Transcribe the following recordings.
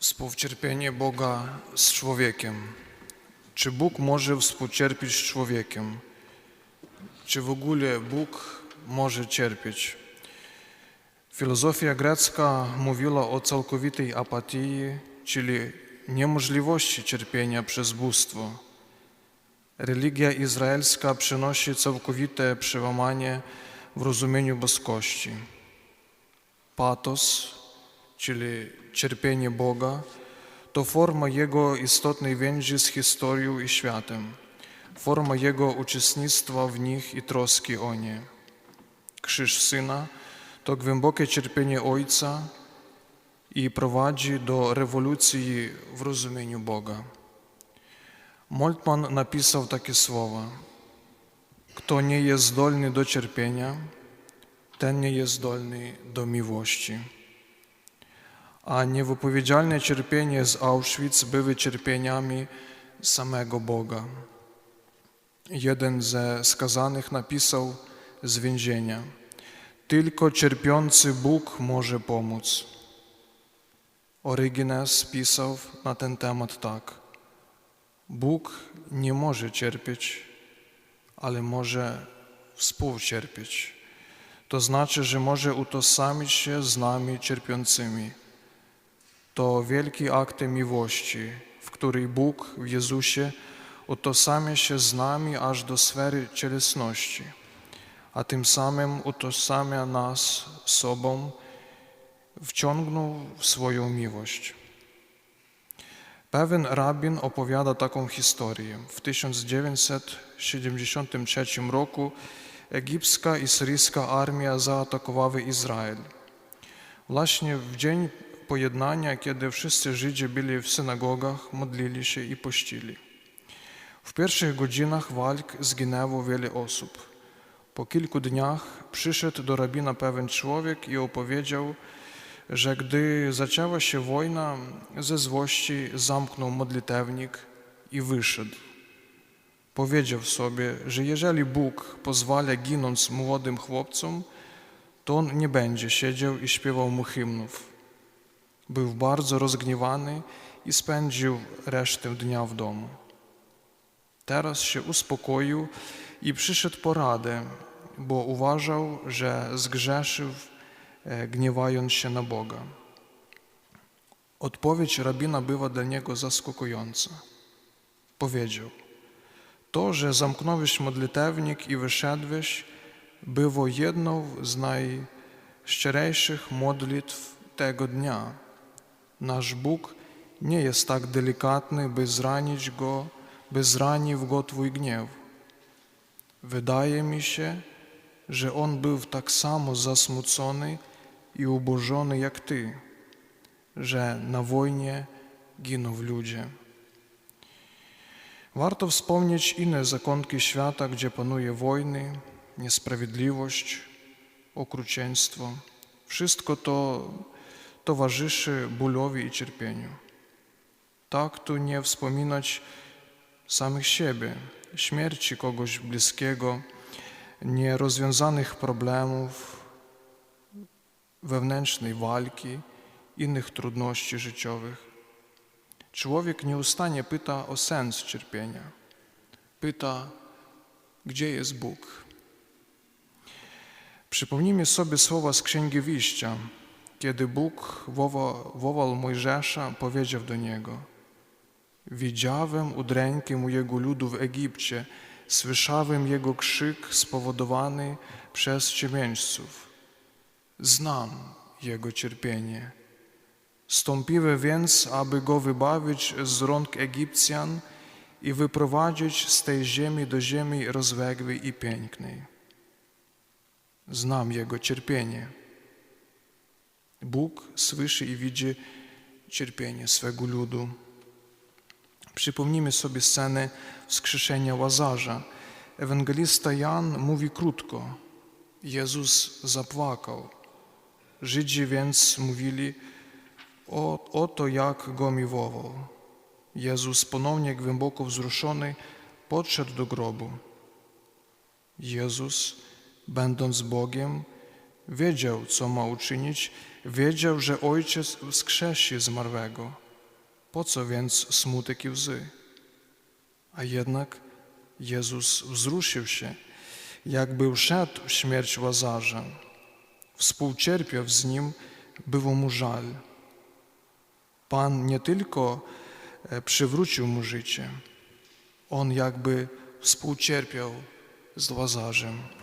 Współcierpienie Boga z człowiekiem. Czy Bóg może współcierpieć z człowiekiem? Czy w ogóle Bóg może cierpieć? Filozofia grecka mówiła o całkowitej apatii, czyli niemożliwości cierpienia przez bóstwo. Religia izraelska przynosi całkowite przełamanie w rozumieniu boskości. Patos, czyli cierpienie Boga, to forma Jego istotnej więzi z historią i światem, forma Jego uczestnictwa w nich i troski o nie. Krzyż Syna to głębokie cierpienie Ojca i prowadzi do rewolucji w rozumieniu Boga. Moltmann napisał takie słowa: Kto nie jest zdolny do cierpienia, ten nie jest zdolny do miłości. A niewypowiedzialne cierpienie z Auschwitz były cierpieniami samego Boga. Jeden ze skazanych napisał z więzienia: Tylko cierpiący Bóg może pomóc. Orygenes pisał na ten temat tak: Bóg nie może cierpieć, ale może współcierpieć. To znaczy, że może utożsamić się z nami cierpiącymi. To wielki akt miłości, w której Bóg w Jezusie utożsamia się z nami aż do sfery cielesności, a tym samym utożsamia nas sobą, wciągnął w swoją miłość. Pewien rabin opowiada taką historię. W 1973 roku egipska i syryjska armia zaatakowały Izrael. Właśnie w dzień pojednania, kiedy wszyscy Żydzi byli w synagogach, modlili się i pościli. W pierwszych godzinach walk zginęło wiele osób. Po kilku dniach przyszedł do rabina pewien człowiek i opowiedział, że gdy zaczęła się wojna, ze złości zamknął modlitewnik i wyszedł. Powiedział sobie, że jeżeli Bóg pozwala ginąć młodym chłopcom, to on nie będzie siedział i śpiewał mu hymnów. Był bardzo rozgniewany i spędził resztę dnia w domu. Teraz się uspokoił i przyszedł po radę, bo uważał, że zgrzeszył, e, gniewając się na Boga. Odpowiedź rabina była dla niego zaskakująca. Powiedział, to, że zamknąłeś modlitewnik i wyszedłeś, było jedną z najszczerejszych modlitw tego dnia. Nasz Bóg nie jest tak delikatny, by zranić Go, by zranił Go Twój gniew. Wydaje mi się, że On był tak samo zasmucony i ubożony jak Ty, że na wojnie giną ludzie. Warto wspomnieć inne zakątki świata, gdzie panuje wojny, niesprawiedliwość, okrucieństwo. Wszystko to towarzyszy bólowi i cierpieniu. Tak tu nie wspominać samych siebie, śmierci kogoś bliskiego, nierozwiązanych problemów, wewnętrznej walki, innych trudności życiowych. Człowiek nieustannie pyta o sens cierpienia. Pyta, gdzie jest Bóg. Przypomnijmy sobie słowa z Księgi Wyjścia. Kiedy Bóg woła, wołał Mojżesza, powiedział do niego: Widziałem udręki mojego ludu w Egipcie, słyszałem jego krzyk spowodowany przez ciemiężców. Znam jego cierpienie. Stąpiłem więc, aby go wybawić z rąk Egipcjan i wyprowadzić z tej ziemi do ziemi rozległej i pięknej. Znam jego cierpienie. Bóg słyszy i widzi cierpienie swego ludu. Przypomnijmy sobie scenę wskrzeszenia Łazarza. Ewangelista Jan mówi krótko. Jezus zapłakał. Żydzi więc mówili, o, oto jak go miłował. Jezus ponownie głęboko wzruszony podszedł do grobu. Jezus, będąc Bogiem, wiedział, co ma uczynić, wiedział, że Ojciec wskrzesi zmarłego Po co więc smutek i łzy? A jednak Jezus wzruszył się, jakby wszedł w śmierć Łazarza. Współcierpiał z nim, było mu żal. Pan nie tylko e, przywrócił mu życie, on jakby współcierpiał z Łazarzem.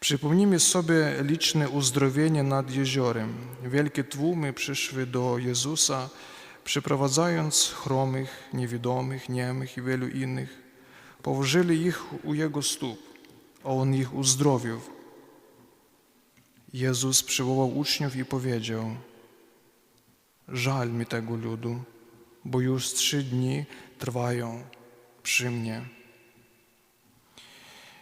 Przypomnijmy sobie liczne uzdrowienia nad jeziorem. Wielkie tłumy przyszły do Jezusa, przyprowadzając chromych, niewidomych, niemych i wielu innych. Położyli ich u Jego stóp, a On ich uzdrowił. Jezus przywołał uczniów i powiedział: Żal mi tego ludu, bo już trzy dni trwają przy mnie.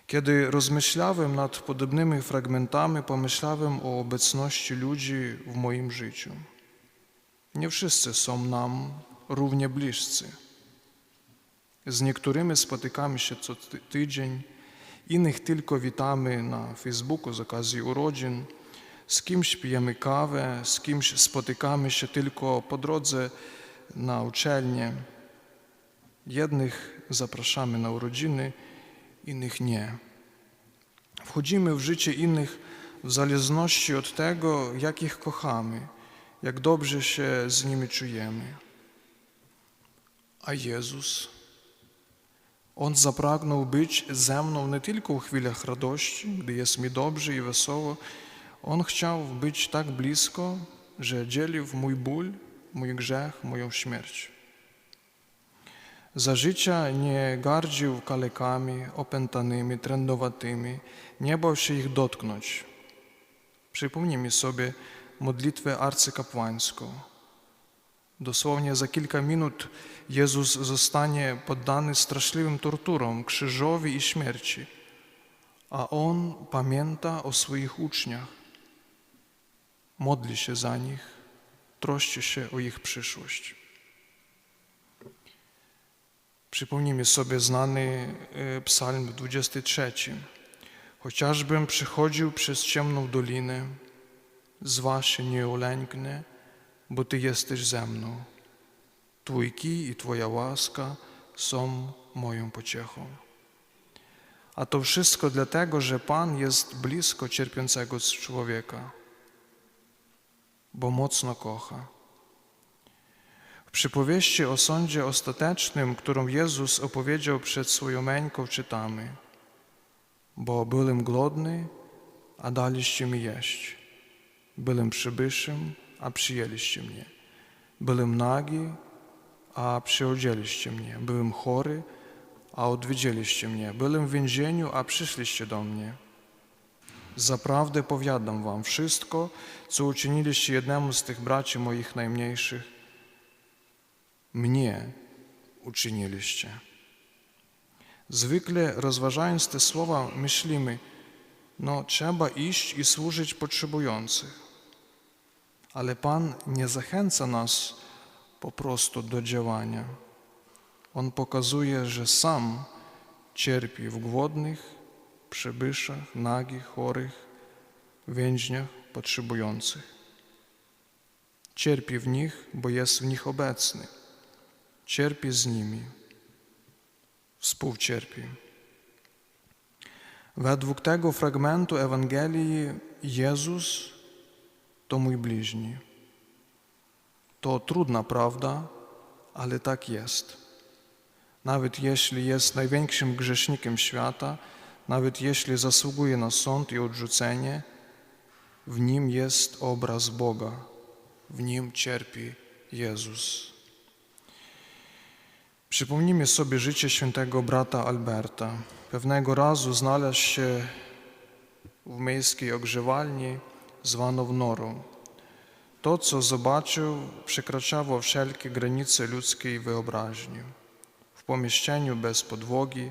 Kiedy rozmyślałem nad podobnymi fragmentami, pomyślałem o obecności ludzi w moim życiu. Nie wszyscy są nam równie bliscy. Z niektórymi spotykamy się co ty- tydzień, innych tylko witamy na Facebooku z okazji urodzin, z kimś pijemy kawę, z kimś spotykamy się tylko po drodze na uczelnię. Jednych zapraszamy na urodziny, innych nie. Wchodzimy w życie innych w zależności od tego, jak ich kochamy, jak dobrze się z nimi czujemy. A Jezus, On zapragnął być ze mną nie tylko w chwilach radości, gdy jest mi dobrze i wesoło. On chciał być tak blisko, że dzielił mój ból, mój grzech, moją śmierć. Za życia nie gardził kalekami, opętanymi, trędowatymi, nie bał się ich dotknąć. Przypomnijmy sobie modlitwę arcykapłańską. Dosłownie za kilka minut Jezus zostanie poddany straszliwym torturom, krzyżowi i śmierci, a On pamięta o swoich uczniach, modli się za nich, troszczy się o ich przyszłość. Przypomnijmy sobie znany e, psalm 23. Chociażbym przychodził przez ciemną dolinę, zła się nie ulęknę, bo Ty jesteś ze mną. Twój kij i Twoja łaska są moją pociechą. A to wszystko dlatego, że Pan jest blisko cierpiącego człowieka, bo mocno kocha. Przypowieści o sądzie ostatecznym, którą Jezus opowiedział przed swoją męką, czytamy: Bo byłem głodny, a daliście mi jeść. Byłem przybyszem, a przyjęliście mnie. Byłem nagi, a przyodzieliście mnie. Byłem chory, a odwiedziliście mnie. Byłem w więzieniu, a przyszliście do mnie. Zaprawdę powiadam wam, wszystko, co uczyniliście jednemu z tych braci moich najmniejszych, mnie uczyniliście. Zwykle rozważając te słowa, myślimy, no trzeba iść i służyć potrzebujących. Ale Pan nie zachęca nas po prostu do działania. On pokazuje, że sam cierpi w głodnych, przybyszach, nagich, chorych, więźniach, potrzebujących. Cierpi w nich, bo jest w nich obecny. Cierpi z nimi. Współcierpi. Według tego fragmentu Ewangelii Jezus to mój bliźni. To trudna prawda, ale tak jest. Nawet jeśli jest największym grzesznikiem świata, nawet jeśli zasługuje na sąd i odrzucenie, w nim jest obraz Boga, w nim cierpi Jezus. Przypomnijmy sobie życie świętego brata Alberta. Pewnego razu znalazł się w miejskiej ogrzewalni zwaną norą. To, co zobaczył, przekraczało wszelkie granice ludzkiej wyobraźni. W pomieszczeniu bez podłogi,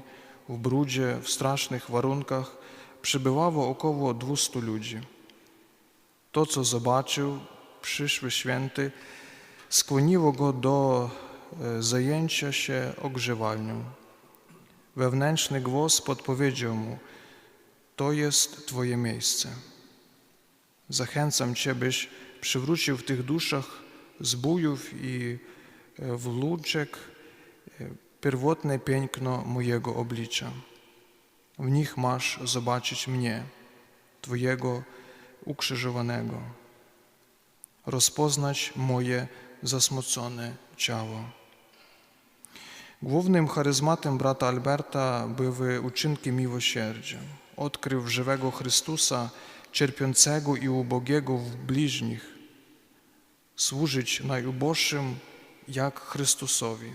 w brudzie, w strasznych warunkach przybywało około 200 ludzi. To, co zobaczył, przyszły święty, skłoniło go do zajęcia się ogrzewalnią. Wewnętrzny głos podpowiedział mu: To jest Twoje miejsce. Zachęcam Cię, byś przywrócił w tych duszach zbójów i e, w luczek e, pierwotne piękno mojego oblicza. W nich masz zobaczyć mnie, Twojego ukrzyżowanego, rozpoznać moje zasmucone ciało. Głównym charyzmatem brata Alberta były uczynki miłosierdzia. Odkrył żywego Chrystusa, cierpiącego i ubogiego w bliźnich, służyć najuboższym jak Chrystusowi.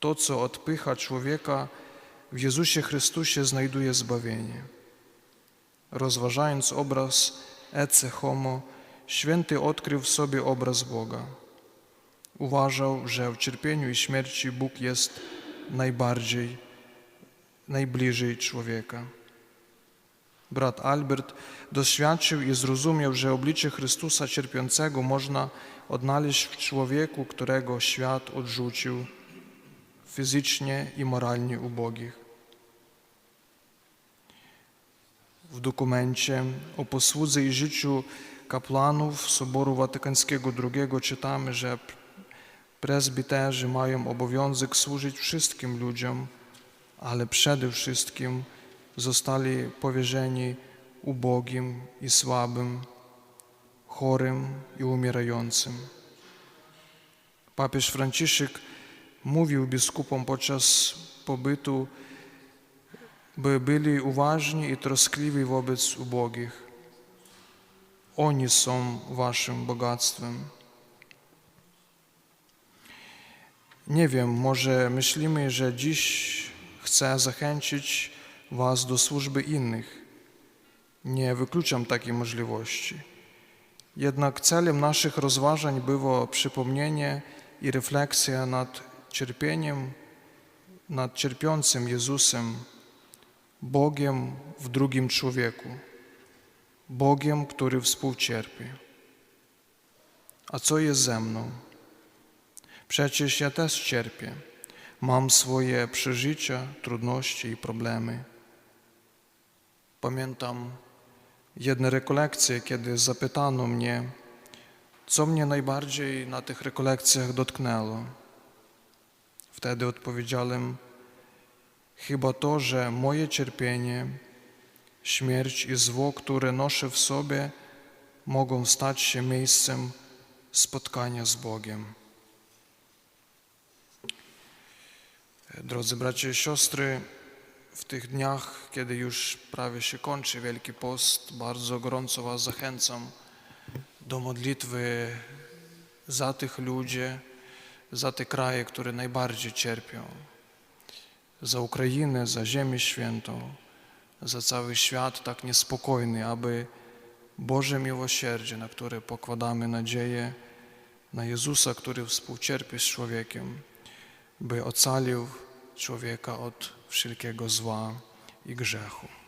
To, co odpycha człowieka, w Jezusie Chrystusie znajduje zbawienie. Rozważając obraz Ecce Homo, święty odkrył w sobie obraz Boga. Uważał, że w cierpieniu i śmierci Bóg jest najbardziej, najbliżej człowieka. Brat Albert doświadczył i zrozumiał, że oblicze Chrystusa cierpiącego można odnaleźć w człowieku, którego świat odrzucił, fizycznie i moralnie ubogich. W dokumencie o posłudze i życiu kapłanów Soboru Watykańskiego II czytamy, że prezbiterzy mają obowiązek służyć wszystkim ludziom, ale przede wszystkim zostali powierzeni ubogim i słabym, chorym i umierającym. Papież Franciszek mówił biskupom podczas pobytu, by byli uważni i troskliwi wobec ubogich. Oni są waszym bogactwem. Nie wiem, może myślimy, że dziś chcę zachęcić Was do służby innych. Nie wykluczam takiej możliwości. Jednak celem naszych rozważań było przypomnienie i refleksja nad cierpieniem, nad cierpiącym Jezusem, Bogiem w drugim człowieku, Bogiem, który współcierpi. A co jest ze mną? Przecież ja też cierpię. Mam swoje przeżycia, trudności i problemy. Pamiętam jedne rekolekcje, kiedy zapytano mnie, co mnie najbardziej na tych rekolekcjach dotknęło. Wtedy odpowiedziałem, chyba to, że moje cierpienie, śmierć i zło, które noszę w sobie, mogą stać się miejscem spotkania z Bogiem. Drodzy bracia i siostry, w tych dniach, kiedy już prawie się kończy Wielki Post, bardzo gorąco Was zachęcam do modlitwy za tych ludzi, za te kraje, które najbardziej cierpią, za Ukrainę, za Ziemię Świętą, za cały świat tak niespokojny, aby Boże miłosierdzie, na które pokładamy nadzieję, na Jezusa, który współcierpi z człowiekiem, by ocalił człowieka od wszelkiego zła i grzechu.